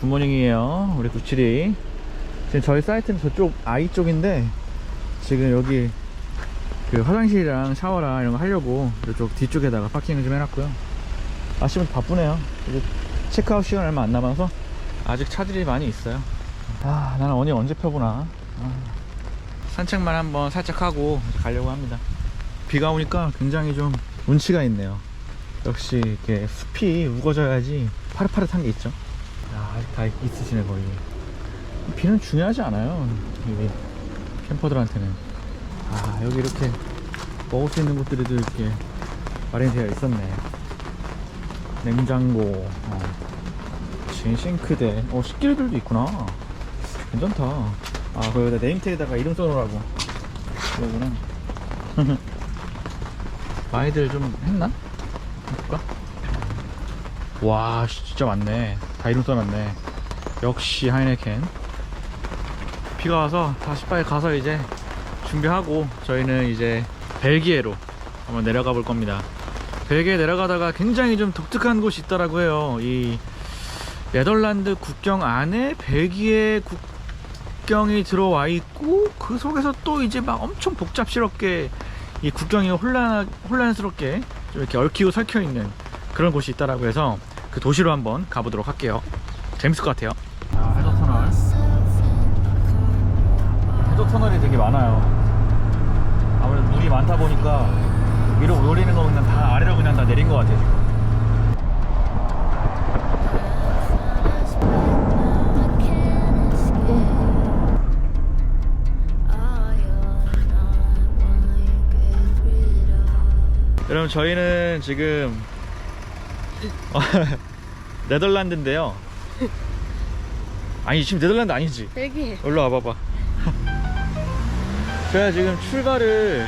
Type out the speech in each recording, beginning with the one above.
굿모닝이에요 우리 972 지금 저희 사이트는 저쪽 I 쪽인데 지금 여기 그 화장실이랑 샤워랑 이런 거 하려고 이쪽 뒤쪽에다가 파킹을 좀 해놨고요. 아침부터 바쁘네요. 이제 체크아웃 시간 얼마 안 남아서 아직 차들이 많이 있어요. 아 나는 언니 언제 펴보나. 아, 산책만 한번 살짝 하고 가려고 합니다. 비가 오니까 굉장히 좀 운치가 있네요. 역시 이렇게 숲이 우거져야지 파릇파릇한 게 있죠 다 있으시네 거의. 비는 중요하지 않아요 이게 캠퍼들한테는. 아 여기 이렇게 먹을 수 있는 곳들이 이렇게 마련되어 있었네. 냉장고 어. 진 싱크대. 어 식기류들도 있구나. 괜찮다. 아 거기다 네임테에다가 이름 써놓으라고. 그러구나. 많이들 좀 했나? 볼까? 와 진짜 많네. 다 이름 써놨네. 역시 하이네켄. 비가 와서 다시 빨리 가서 이제 준비하고 저희는 이제 벨기에로 한번 내려가 볼 겁니다. 벨기에 내려가다가 굉장히 좀 독특한 곳이 있더라고 해요. 이 네덜란드 국경 안에 벨기에 국경이 들어와 있고 그 속에서 또 이제 막 엄청 복잡스럽게 이 국경이 혼란, 혼란스럽게 좀 이렇게 얽히고 설켜 있는 그런 곳이 있다라고 해서 그 도시로 한번 가보도록 할게요. 재밌을 것 같아요. 아, 해저 터널. 해저 터널이 되게 많아요. 아무래도 물이 많다 보니까 위로 올리는 거 그냥 다 아래로 그냥 다 내린 것 같아요. 지금. 여러분 저희는 지금 네덜란드인데요. 아니 지금 네덜란드 아니지? 벨기에. 올라 와봐봐. 제가 지금 출발을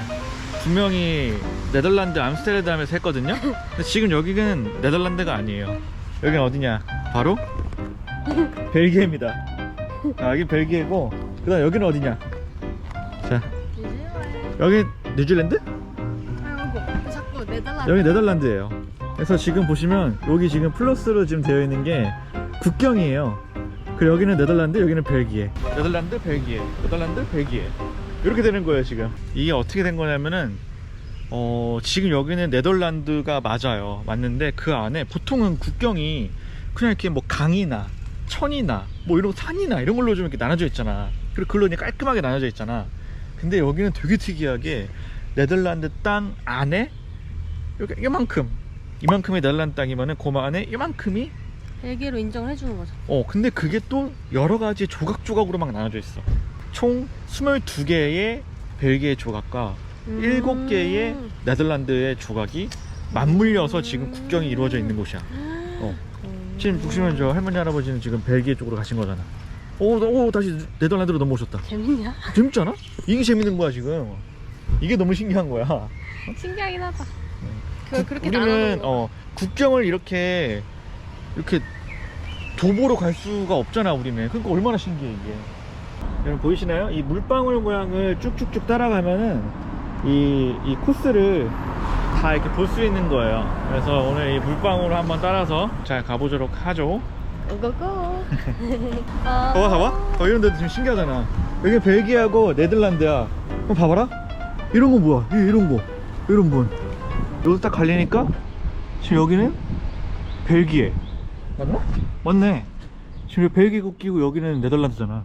분명히 네덜란드 암스테르담에서 했거든요. 근데 지금 여기는 네덜란드가 아니에요. 여기는 어디냐? 바로 벨기에입니다. 아, 여기 벨기에고, 그 다음 여기는 어디냐? 자, 여기 뉴질랜드? 자꾸 네덜란드. 여기 네덜란드예요. 그래서 지금 보시면 여기 지금 플러스로 지금 되어 있는 게 국경이에요. 그리고 여기는 네덜란드, 여기는 벨기에. 네덜란드, 벨기에. 네덜란드, 벨기에. 이렇게 되는 거예요, 지금. 이게 어떻게 된 거냐면은 어, 지금 여기는 네덜란드가 맞아요. 맞는데 그 안에 보통은 국경이 그냥 이렇게 뭐 강이나 천이나 뭐 이런 산이나 이런 걸로 좀 이렇게 나눠져 있잖아. 그리고 그걸로 그냥 깔끔하게 나눠져 있잖아. 근데 여기는 되게 특이하게 네덜란드 땅 안에 이렇게 이만큼 이만큼의 네덜란드 땅이면은 그 안에 이만큼이 벨기에로 인정을 해주는 거죠. 어 근데 그게 또 여러 가지 조각조각으로 막 나눠져 있어 총 22개의 벨기에 조각과 음. 7개의 네덜란드의 조각이 맞물려서 지금 국경이 이루어져 있는 곳이야 어. 음. 지금 보시면 저 할머니 할아버지는 지금 벨기에 쪽으로 가신 거잖아 오, 나- 오 다시 네덜란드로 넘어오셨다 재밌냐? 재밌지 않아? 이게 재밌는 거야 지금 이게 너무 신기한 거야 신기하긴 하다. 그 그렇게 우리는. 어, 국경을 이렇게 이렇게 도보로 갈 수가 없잖아 우리는. 그러니까 얼마나 신기해 이게. 여러분 보이시나요? 이 물방울 모양을 쭉쭉쭉 따라가면은 이, 이 코스를 다 이렇게 볼 수 있는 거예요. 그래서 오늘 이 물방울을 한번 따라서 잘 가보도록 하죠. 고고고. 봐봐 봐봐. 어, 이런 데도 지금 신기하잖아. 여기 벨기에하고 네덜란드야. 그럼 봐봐라. 이런 거 뭐야? 이- 이런 거. 이런 건 여기서 딱 갈리니까 지금 여기는 벨기에 맞나? 맞네 지금 여기 벨기에 국기고 여기는 네덜란드잖아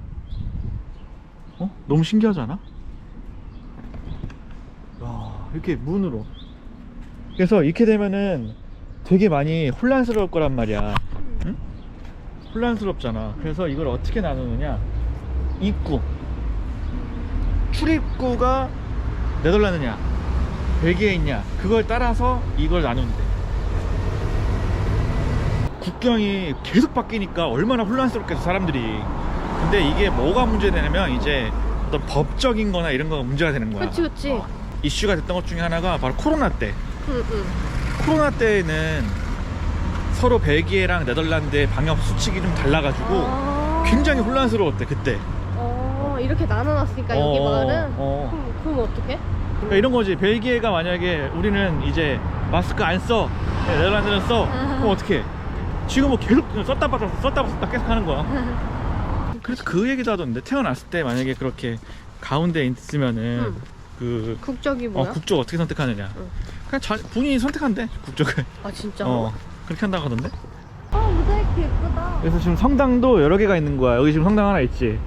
어? 너무 신기하지 않아? 야 이렇게 문으로 그래서 이렇게 되면은 되게 많이 혼란스러울 거란 말이야 응? 혼란스럽잖아. 그래서 이걸 어떻게 나누느냐? 입구. 출입구가 네덜란드냐? 벨기에 있냐? 그걸 따라서 이걸 나누면 돼. 국경이 계속 바뀌니까 얼마나 혼란스럽겠어, 사람들이. 근데 이게 뭐가 문제되냐면 이제 어떤 법적인 거나 이런 거가 문제가 되는 거야. 그치 그치. 어, 이슈가 됐던 것 중에 하나가 바로 코로나 때. 응 응. 코로나 때는 서로 벨기에랑 네덜란드의 방역 수칙이 좀 달라가지고 아. 굉장히 혼란스러웠대 그때. 어 이렇게 나눠놨으니까 여기 어, 마을은. 어. 그럼 그럼 어떡해? 그러니까 이런 거지. 벨기에가 만약에 우리는 이제 마스크 안 써, 네, 네덜란드는 써. 아. 그럼 어떻게? 지금 뭐 계속 썼다 받았어 썼다 받았다 계속 하는 거야 그래서 그 얘기도 하던데 태어났을 때 만약에 그렇게 가운데 있으면은 응. 그 국적이 어, 뭐야? 국적 어떻게 선택하느냐 응. 그냥 자, 본인이 선택한대 국적을 아 진짜? 어 그렇게 한다고 하던데 아 모자이크 예쁘다. 그래서 지금 성당도 여러 개가 있는 거야 여기 지금 성당 하나 있지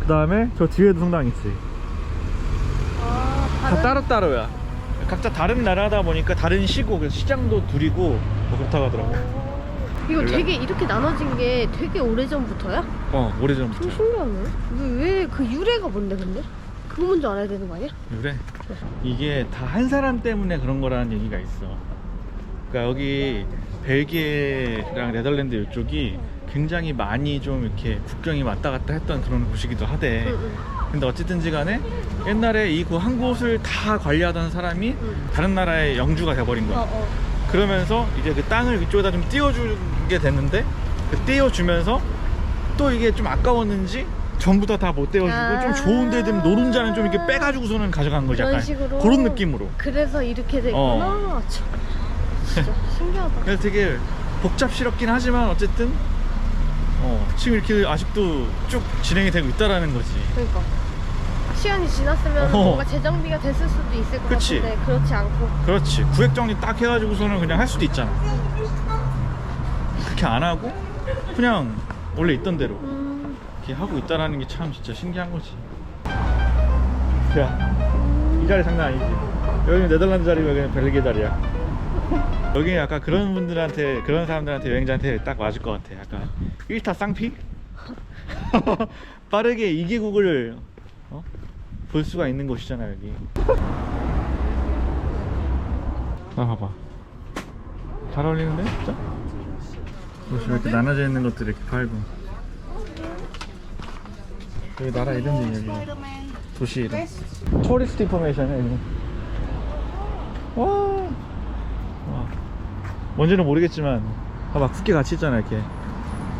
그 다음에 저 뒤에도 성당 있지 아 다 따로따로야 각자 다른 나라다 보니까 다른 시고 그래서 시장도 둘이고 뭐 그렇다고 하더라고 이거? 되게 이렇게 나눠진 게 되게 오래전부터야? 어 오래전부터 좀 신기하네. 왜 그 유래가 뭔데 근데? 그거 먼저 알아야 되는 거 아니야? 그래 이게 다 한 사람 때문에 그런 거라는 얘기가 있어 그러니까 여기 벨기에랑 네덜란드 이쪽이 굉장히 많이 좀 이렇게 국경이 왔다 갔다 했던 그런 곳이기도 하대 응, 응. 근데 어쨌든지 간에 옛날에 이그한 곳을 다 관리하던 사람이 응. 다른 나라의 영주가 돼버린 거야 어, 어. 그러면서 이제 그 땅을 이쪽에다 좀 띄워주게 됐는데 그 띄워주면서 또 이게 좀 아까웠는지 전부 다 다못 띄워주고 아. 좀 좋은 데들 노른자는 좀 이렇게 빼가지고서는 가져간 거지 약간 식으로. 그런 느낌으로 그래서 이렇게 됐구나. 어. 참, 진짜 신기하다. 그래서 되게 복잡스럽긴 하지만 어쨌든 어, 지금 이렇게 아직도 쭉 진행이 되고 있다라는 거지 그러니까 시간이 지났으면 어. 뭔가 재정비가 됐을 수도 있을 것 그치. 같은데 그렇지 않고 그렇지 구획 정리 딱 해가지고서는 그냥 할 수도 있잖아 그렇게 안 하고 그냥 원래 있던 대로 음, 이렇게 하고 있다라는 게 참 진짜 신기한 거지. 야, 이 자리 장난 아니지. 여기는 네덜란드 자리고 여기는 벨기에 자리야. 여기 약간 그런 분들한테 그런 사람들한테 여행자한테 딱 맞을 것 같아. 약간 1타 쌍피? 빠르게 이개국을 어? 볼 수가 있는 곳이잖아 여기. 아 봐봐. 잘 어울리는데 진짜? 도시 이렇게 나눠져 있는 것들 이렇게 팔고. 여기 나라 이름이 여기 도시 이름 토리스트 인포메이션이야 여기 와. 와 뭔지는 모르겠지만 봐봐 국기 같이 있잖아 이렇게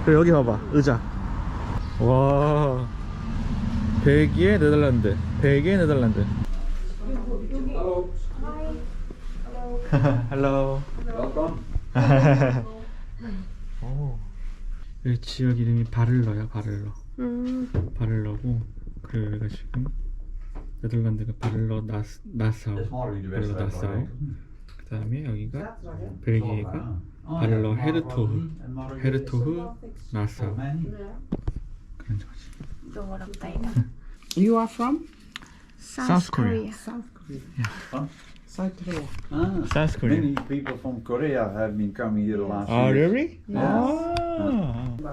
그리고 여기 봐봐 의자 와 벨기에 네덜란드. 벨기에 네덜란드. 헬로 오. 여기 지역 이름이 바를러야 바를러. 음, 바를러고 그리고 여기가 지금 네덜란드가 바를러 나스, 나사우 바를러 나사우 그 다음에 여기가 벨기에가 바를러 헤르토흐 헤르토흐 나사우 그런 거지 বরফ তাই না you are from South Korea. South Korea. Yeah. Huh? South Korea. Ah, South Korea. Many people from Korea have been coming here the last oh, really? Yes. Oh.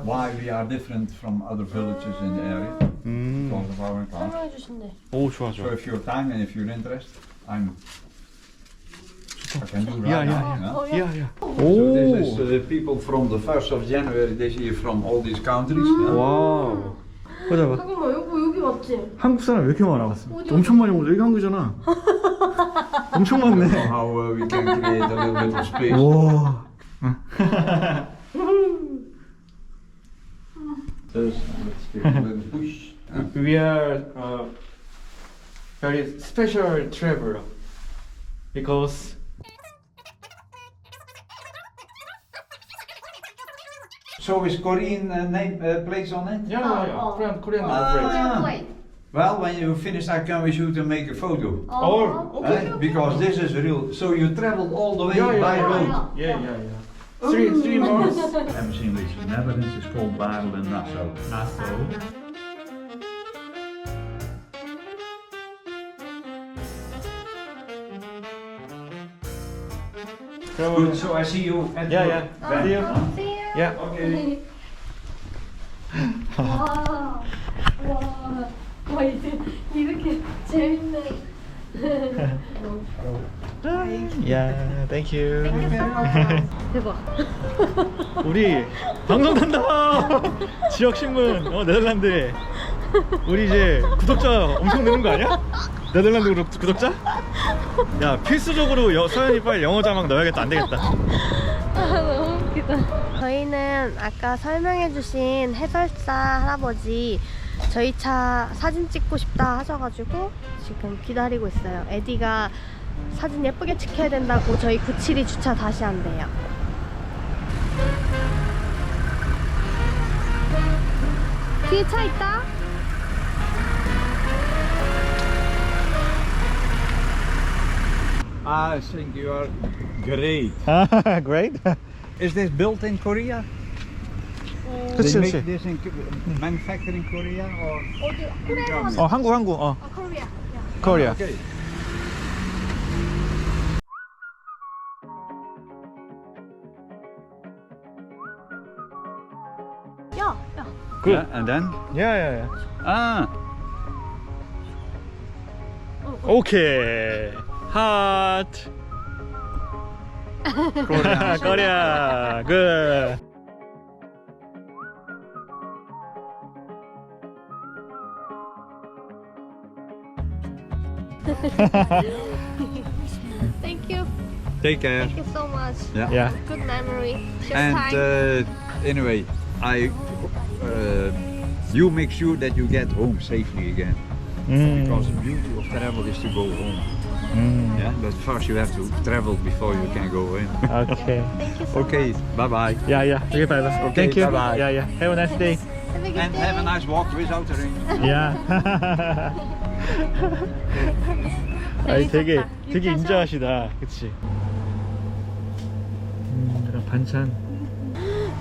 Why we are different from other villages in the area mm. because of our. Oh. So if you're time and if you're interested, I'm. I can do right yeah, yeah, now, yeah. Yeah, yeah. Oh. So this is uh, people from the 1st of January this year from all these countries. Mm. Yeah? Wow. 우 보자 봐 잠깐만 여기 여기 맞지? 한국 사람 왜 이렇게 많아? 어디, 엄청 많이 오죠. 여기 한국이잖아. 엄청 많네. How uh, we can create a little bit of space. 와. Just let's give it a little push. yeah. We are uh, very special traveler because So is Korean uh, name uh, on it? Yeah, oh, yeah, oh. Korean oh. Yeah. Well, when you finish, I can with you to make a photo. Oh, or, okay, eh? okay, because this is real. So you traveled all the way yeah, by yeah, road. Yeah, yeah, yeah. yeah. Three, three months. Embassy in the Netherlands is called Basel and Nassau. Nassau. Good, so I see you at yeah, yeah. Oh, Yeah. Okay. 와, 와, 와 이제 이렇게 재밌네. Yeah, thank you. 대박. 우리 방송 탄다. 지역 신문 어 네덜란드에 우리 이제 구독자 엄청 느는 거 아니야? 네덜란드 구독, 구독자? 야 필수적으로 여, 서현이 빨리 영어 자막 넣어야겠다 안 되겠다. 저희는 아까 설명해주신 해설사 할아버지 저희 차 사진 찍고 싶다 하셔가지고 지금 기다리고 있어요 에디가 사진 예쁘게 찍혀야 된다고 저희 972 주차 다시 한대요 뒤에 차 있다 I think you are great. great? Is this built in Korea? 그치, they make 그치. this in manufactured in Korea or? 어디 코리아로 Germany? 어, 한국, 한국. 어, 아 코리아. 코리아. Okay. 야, 야. Good. Yeah, and then? 야, 야, 야. Ah, 오케이. 핫. Korea. Korea. Good. Thank you. Take care. Thank you so much. Yeah. yeah. Good memory. Just and uh, anyway, I, uh, you make sure that you get home safely again. Mm. Because the beauty of travel is to go home. 음. Yeah, but first you have to travel before you can go in. so okay, bye bye. 야, 야. 되게 밝아. Okay, Thank you. bye-bye. 야, 야. Have a nice day. Have a good And day. have a nice walk without a ring. 야. 아니 되게. 되게. 인자하시다. 그치? 음, 이런 반찬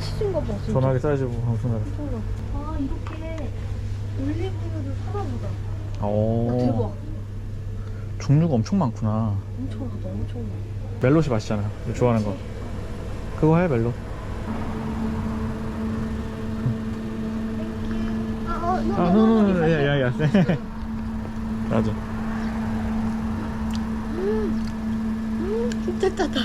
치신 거 봐. 진짜. 전화기 싸주고 방송하다. 아 이렇게 올리브유를 사나 보다. 오. 와, 대박. 종류가 엄청 많구나. 엄청나다, 엄청나. 멜롯이 맛있잖아. 좋아하는 거. 그거 해 멜롯. 아, 어, no, 아, no, 야, 야, 야. 맞아. 음, 진짜 짜다.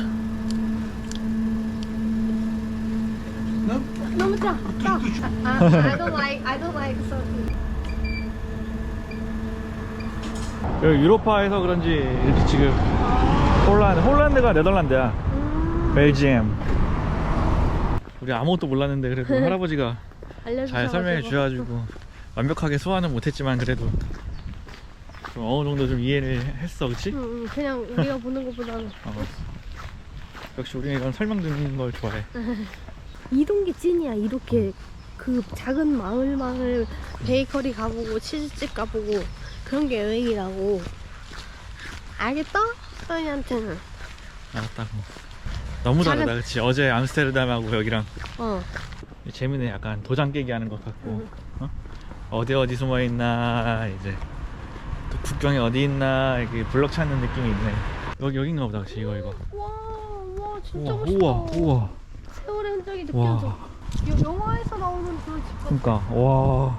너무 짜. 짜. 아, I don't like, I don't like salty. 여기 유로파에서 그런지 이렇게 지금 홀란드, 홀란드가 네덜란드야. 음, 벨지엠. 우리 아무것도 몰랐는데 그래도 할아버지가 알려주셔가지고. 잘 설명해 주셔가지고 완벽하게 소화는 못했지만 그래도 좀 어느 정도 좀 이해를 했어, 그치? 응, 응, 그냥 우리가 보는 것보다는 어. 역시 우리는 이런 설명 듣는 걸 좋아해. 이동 게 찐이야. 이렇게 그 작은 마을 마을 베이커리 가보고 치즈집 가보고 그런 게 여행이라고. 알겠어? 소희한테는. 알았다고. 너무 작은- 다르다, 그치? 어제 암스테르담하고 여기랑 어. 재미는 약간 도장 깨기 하는 것 같고 어? 어디 어디 숨어 있나 이제 또 국경이 어디 있나 이렇게 블럭 찾는 느낌이 있네. 여기 여긴가 보다, 그치? 이거 이거. 와, 와, 진짜 우와, 멋있다. 우와, 우와. 세월의 흔적이 와. 느껴져. 요- 영화에서 나오는 그런 집 같아. 그러니까 와.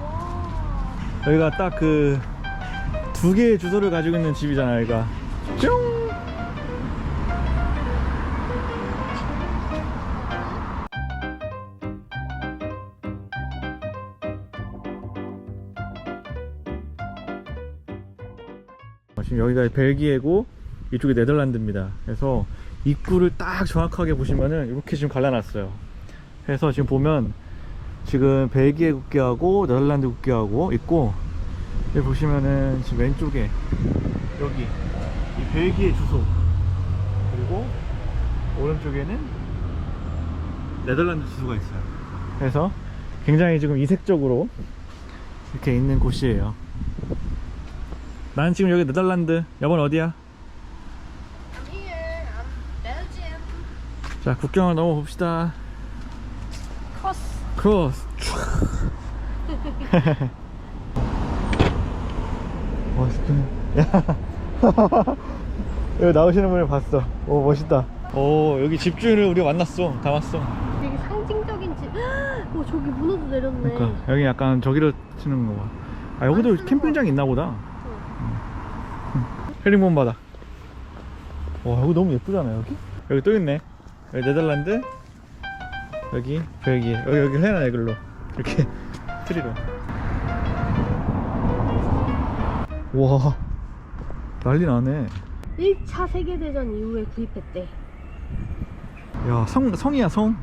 와. 여기가 딱 그 두 개의 주소를 가지고 있는 집이잖아, 여기가. 뿅! 어, 지금 여기가 벨기에고 이쪽이 네덜란드입니다. 그래서 입구를 딱 정확하게 보시면은 이렇게 지금 갈라놨어요. 그래서 지금 보면 지금 벨기에 국기하고 네덜란드 국기하고 있고 여기 보시면은 지금 왼쪽에 여기 이 벨기에 주소 그리고 오른쪽에는 네덜란드 주소가 있어요. 그래서 굉장히 지금 이색적으로 이렇게 있는 곳이에요. 난 지금 여기 네덜란드. 여번 어디야? I'm here. I'm Belgium. 자 국경을 넘어 봅시다. 멋있네. 야. 여기 나오시는 분을 봤어. 오 멋있다. 오 여기 집주인을 우리가 만났어. 다 왔어. 되게 상징적인 집. 오, 저기 문어도 내렸네. 그러니까 여기 약간 저기로 치는 거 봐. 아 여기도 안 쓰는 캠핑장 있나 보다. 헤링본 바다. 와 여기 너무 예쁘잖아 여기. 여기 또 있네. 여기 네덜란드. 여기 벨기에. 여기 여기 해놔 이걸로 이렇게 트리로. 와 난리 나네. 1차 세계대전 이후에 구입했대. 야 성 성이야 성.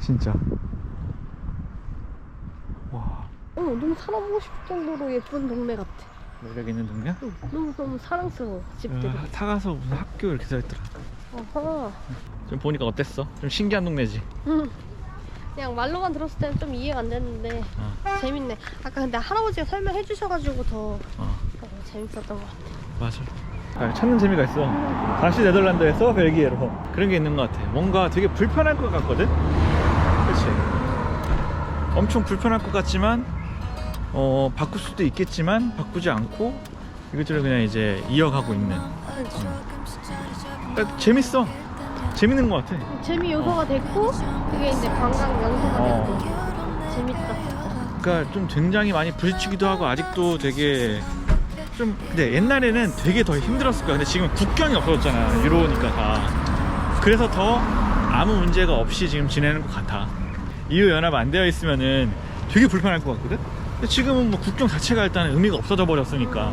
진짜. 와 어, 너무 살아보고 싶을 정도로 예쁜 동네 같아. 매력 있는 동네야? 응, 너무 너무 사랑스러워 집들이. 야, 타가서 무슨 학교 이렇게 써있더라. 어허. 좀 보니까 어땠어? 좀 신기한 동네지. 응. 그냥 말로만 들었을 때는 좀 이해가 안 됐는데 어. 재밌네. 아까 근데 할아버지가 설명해 주셔가지고 더 어. 어, 재밌었던 것 같아. 맞아. 아, 찾는 재미가 있어. 다시 네덜란드에서 벨기에로 그런 게 있는 것 같아. 뭔가 되게 불편할 것 같거든. 그렇지. 엄청 불편할 것 같지만 어 바꿀 수도 있겠지만 바꾸지 않고 이것저것 그냥 이제 이어가고 있는. 그 러니까 재밌어. 재밌는 것 같아. 재미 요소가 됐고 그게 이제 관광 명소가 어. 됐고 재밌다 진짜. 그러니까 좀 굉장히 많이 부딪히기도 하고 아직도 되게 좀 근데 옛날에는 되게 더 힘들었을 거야. 근데 지금 국경이 없어졌잖아. 유로니까 다. 그래서 더 아무 문제가 없이 지금 지내는 것 같아. EU 연합 안 되어 있으면은 되게 불편할 것 같거든. 근데 지금은 뭐 국경 자체가 일단 의미가 없어져 버렸으니까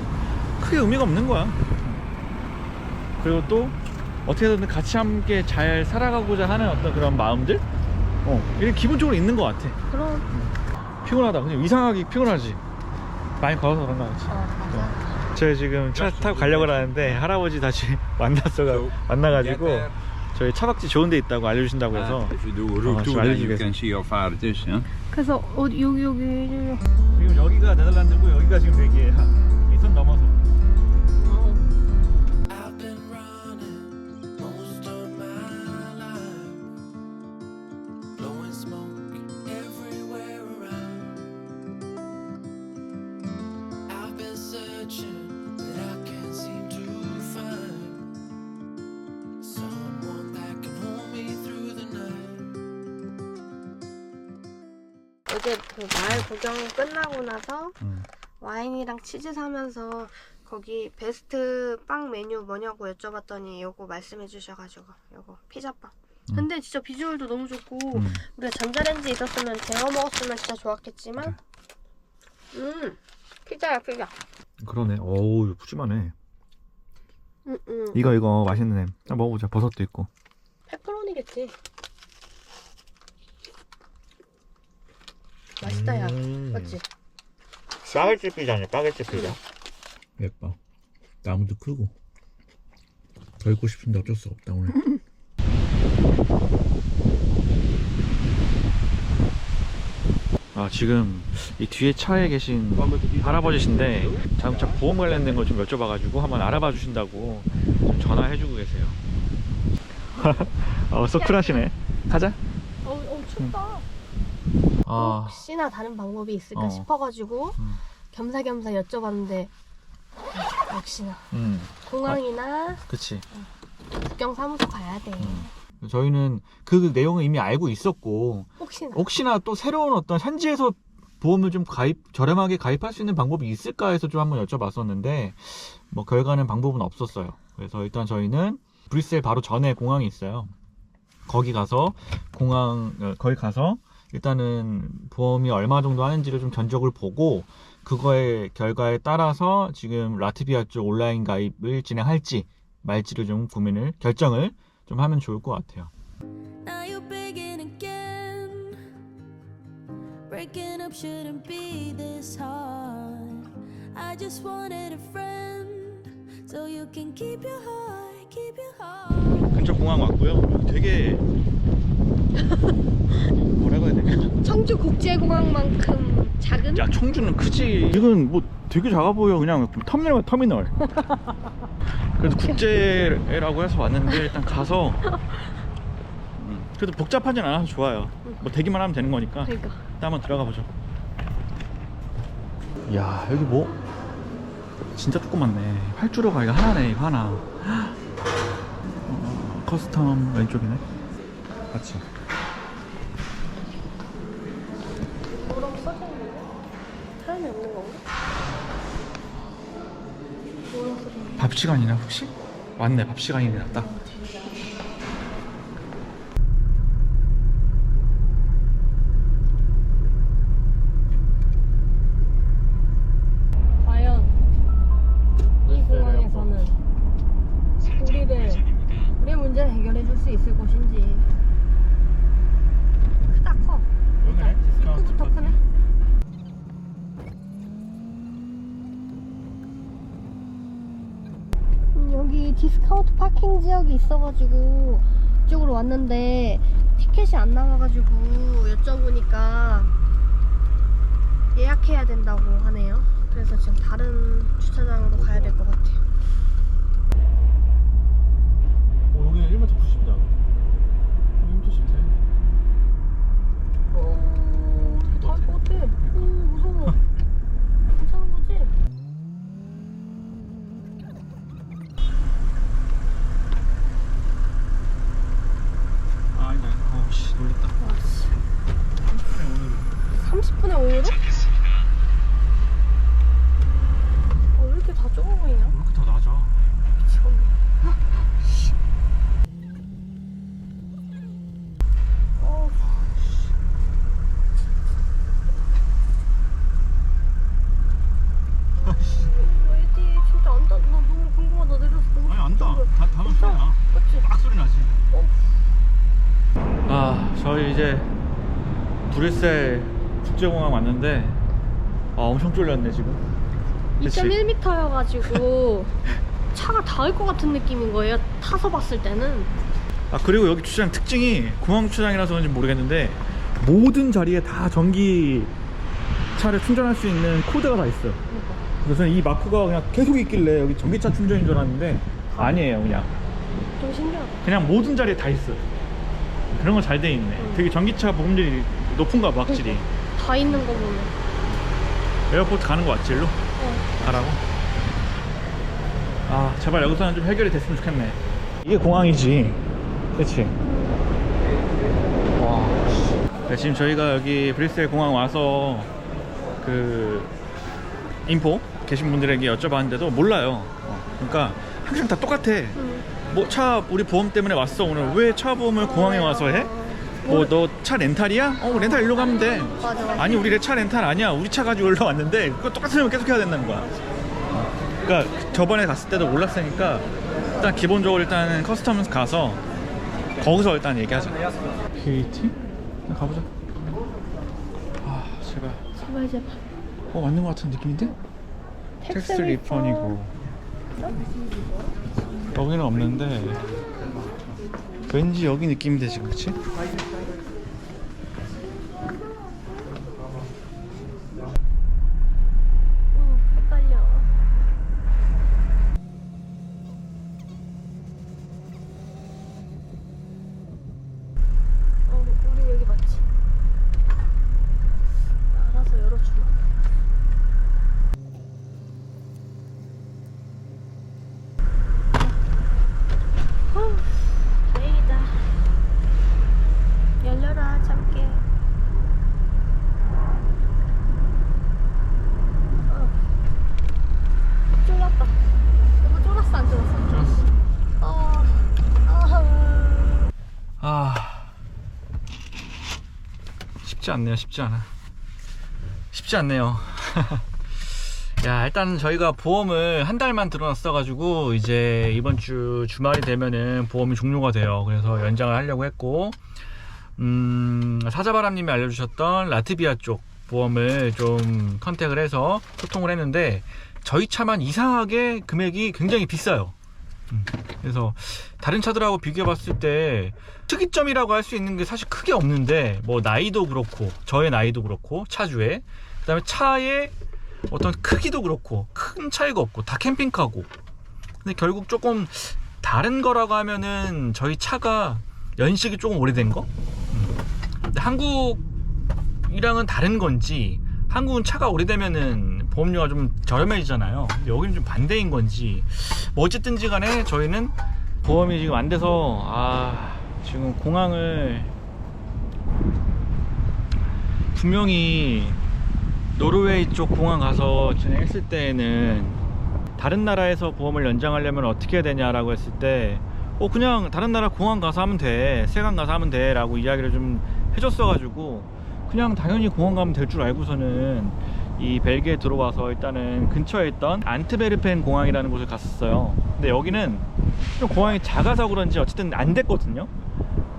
크게 의미가 없는 거야. 그리고 또 어떻게든 같이 함께 잘 살아가고자 하는 어떤 그런 마음들, 어, 이게 기본적으로 있는 것 같아. 그럼 피곤하다. 그냥 이상하게 피곤하지. 많이 걸어서 그런 거 같지. 어, 맞아. 저희 지금 차 타고 가려고 하는데 할아버지 다시 만났어 만나가지고 저희 차박지 좋은 데 있다고 알려주신다고 해서 far it is. Huh? 그래서 여기 여기 여기. 지금 여기가 네덜란드고 여기가 지금 벨기에야. 구경 끝나고 나서 음. 와인이랑 치즈 사면서 거기 베스트 빵 메뉴 뭐냐고 여쭤봤더니 요거 말씀해 주셔가지고 요거 피자빵 근데 진짜 비주얼도 너무 좋고 음. 우리가 전자레인지 있었으면 데워 먹었으면 진짜 좋았겠지만 음 피자야 피자 그러네. 어우 푸짐하네. 음 음 이거 이거 맛있는 햄. 먹어보자. 버섯도 있고. 페퍼로니겠지 맛있다 야 음. 맞지? 빠게티 피자네. 빠게티 피자. 예뻐. 나무도 크고. 더 있고 싶은데 어쩔 수 없다 오늘. 아 지금 이 뒤에 차에 계신 할아버지신데 자동차 보험 관련된 걸 좀 여쭤봐가지고 한번 알아봐 주신다고 좀 전화해주고 계세요. 어 서클하시네. 가자. 어, 어 춥다 아 혹시나 다른 방법이 있을까 어. 싶어가지고 음. 겸사겸사 여쭤봤는데 역시나 음 공항이나 그치. 국경 사무소 가야 돼 저희는 그 내용을 이미 알고 있었고 혹시나 혹시나 또 새로운 어떤 현지에서 보험을 좀 가입 저렴하게 가입할 수 있는 방법이 있을까 해서 좀 한번 여쭤봤었는데 뭐 결과는 방법은 없었어요. 그래서 일단 저희는 브뤼셀 바로 전에 공항이 있어요. 거기 가서 공항 어, 거기 가서 일단은 보험이 얼마 정도 하는지를 좀 견적을 보고 그거의 결과에 따라서 지금 라트비아 쪽 온라인 가입을 진행할지 말지를 좀 고민을 결정을 좀 하면 좋을 것 같아요. Now you're begging again. Breaking up shouldn't be this hard. I just wanted a friend, so you can keep your heart, keep your heart. 근처 공항 왔고요. 되게 뭐라고 해야 되냐? 청주 국제공항만큼 작은 야 청주는 크지. 이건 뭐 되게 작아 보여. 그냥 터미널 터미널. 그래도 국제라고 해서 왔는데 일단 가서 음, 그래도 복잡하진 않아서 좋아요. 뭐 대기만 하면 되는 거니까 그러니까 일단 한번 들어가 보죠. 야 여기 뭐 진짜 조그맣네. 활주로가 이거 하나네 이거 하나. 어, 커스텀 왼쪽이네. 맞지? 뭐라고 써져 있는데? 사람이 없는 건가? 뭐라고 써져 있는데? 밥 시간이나 혹시? 맞네 밥 시간이네 딱. 과연 이 공항에서는 우리를 우리의 문제를 해결해 줄 수 있을 것인지 크다 커 일단 입구부터 크네 음, 여기 디스카운트 파킹 지역이 있어가지고 이쪽으로 왔는데 티켓이 안 나와가지고 여쭤보니까 예약해야 된다고 하네요. 그래서 지금 다른 주차장으로 가야 될 것 같아요. 오, 여기는 1m 90이다. 1m 10 돼. 어, 다할 것 같아. 오, 무서워. 괜찮은 거지? 아, 아니다. 어, 씨, 놀랬다. 와, 씨. 그래, 오늘 30분에 5로? 어, 왜 이렇게 다 좁아 보이냐? 왜 이렇게 다 낮아? 미치겠네. 어, 왜디 진짜 안 닿, 나 너무 궁금하다. 내려서 너무 아니, 안 닿아. 궁금해. 다, 닿으면 소리 나. 그치? 막 소리 나지. 어. 아, 저희 이제 브뤼셀 국제공항 왔는데 아, 엄청 쫄렸네 지금. 그치? 2.1m여가지고 차가 닿을 것 같은 느낌인 거예요. 타서 봤을 때는. 아 그리고 여기 주차장 특징이 공항 주차장이라서 그런지 모르겠는데 모든 자리에 다 전기 차를 충전할 수 있는 코드가 다 있어요. 그래서 이 마크가 그냥 계속 있길래 여기 전기차 충전인 줄 알았는데 아니에요 그냥 좀 신기하다. 그냥 모든 자리에 다 있어요. 그런 거잘돼 있네. 되게 전기차 보험률이 높은가 봐 확실히. 다 있는 거 보면. 에어포트 가는 거 맞지 일로? 어. 가라고? 아 제발 여기서는 좀 해결이 됐으면 좋겠네 이게 공항이지 그치? 와 네, 지금 저희가 여기 브뤼셀 공항 와서 그 인포 계신 분들에게 여쭤봤는데도 몰라요 어, 그러니까 항상 다 똑같아 응. 뭐차 우리 보험 때문에 왔어 오늘 왜 차 보험을 공항에 와서 해? 뭐 너 차 렌탈이야? 어 렌탈 일로 가면 돼 맞아, 맞아. 아니 우리 차 렌탈 아니야 우리 차 가지고 올라왔는데 그거 똑같으면 계속 해야 된다는 거야 그러니까 저번에 갔을 때도 몰랐으니까 일단 기본적으로 일단 커스텀 가서 거기서 일단 얘기하자 KT? 가보자 아 제발 제발 제발. 어 맞는 것 같은 느낌인데? 텍스 리펀이고 여기는 없는데 왠지 여기 느낌이 되지? 어, 헷갈려. 어, 우리 여기 맞지? 알아서 열어주마. 후, 다행이다. 열려라, 참깨. 어. 쫄았다. 너무 쫄았어, 안 쫄았어? 좋았어 어, 어, 아 쉽지 않네요. 쉽지 않아. 쉽지 않네요. 야 일단 저희가 보험을 한 달만 들어놨어 가지고 이제 이번 주 주말이 되면은 보험이 종료가 돼요. 그래서 연장을 하려고 했고 음 사자바람님이 알려주셨던 라트비아 쪽 보험을 좀 컨택을 해서 소통을 했는데 저희 차만 이상하게 금액이 굉장히 비싸요. 음, 그래서 다른 차들하고 비교해 봤을 때 특이점이라고 할 수 있는 게 사실 크게 없는데 뭐 나이도 그렇고 저의 나이도 그렇고 차주의 그다음에 차의 어떤 크기도 그렇고 큰 차이가 없고 다 캠핑카고. 근데 결국 조금 다른 거라고 하면은 저희 차가 연식이 조금 오래된 거? 음. 근데 한국이랑은 다른 건지 한국은 차가 오래되면은 보험료가 좀 저렴해지잖아요. 여기는 좀 반대인 건지. 뭐 어쨌든지 간에 저희는 보험이 지금 안 돼서 아 지금 공항을 분명히 노르웨이 쪽 공항 가서 진행했을 때에는 다른 나라에서 보험을 연장하려면 어떻게 해야 되냐라고 했을 때 어 그냥 다른 나라 공항 가서 하면 돼. 세관 가서 하면 돼 라고 이야기를 좀 해줬어 가지고 그냥 당연히 공항 가면 될 줄 알고서는 이 벨기에 들어와서 일단은 근처에 있던 안트베르펜 공항이라는 곳을 갔었어요. 근데 여기는 좀 공항이 작아서 그런지 어쨌든 안 됐거든요.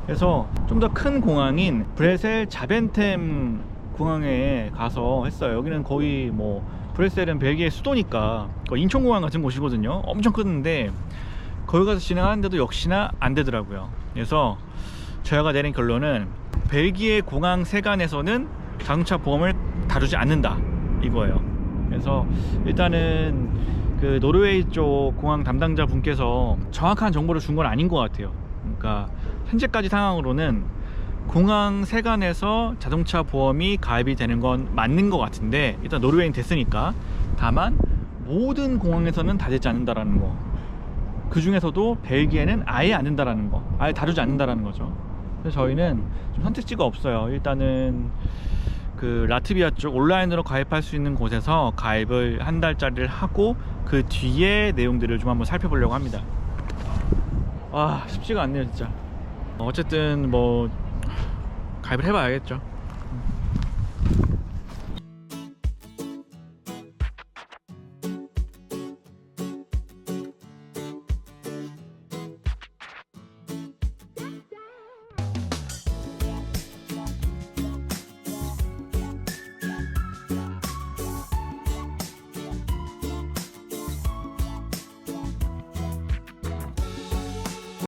그래서 좀 더 큰 공항인 브레셀 자벤템 공항에 가서 했어요. 여기는 거의 뭐 브레셀은 벨기에 수도니까 인천공항 같은 곳이거든요. 엄청 큰데 거기 가서 진행하는데도 역시나 안 되더라고요. 그래서 저희가 내린 결론은 벨기에 공항 세관에서는 자동차 보험을 다루지 않는다 이거예요. 그래서 일단은 그 노르웨이 쪽 공항 담당자 분께서 정확한 정보를 준 건 아닌 것 같아요. 그러니까 현재까지 상황으로는 공항 세관에서 자동차 보험이 가입이 되는 건 맞는 것 같은데 일단 노르웨이는 됐으니까 다만 모든 공항에서는 다 되지 않는다라는 거. 그 중에서도 벨기에는 아예 안 된다라는 거, 아예 다루지 않는다라는 거죠. 그래서 저희는 좀 선택지가 없어요. 일단은 그 라트비아 쪽 온라인으로 가입할 수 있는 곳에서 가입을 한 달짜리를 하고 그 뒤에 내용들을 좀 한번 살펴보려고 합니다. 와 쉽지가 않네요 진짜. 어쨌든 뭐 가입을 해봐야겠죠.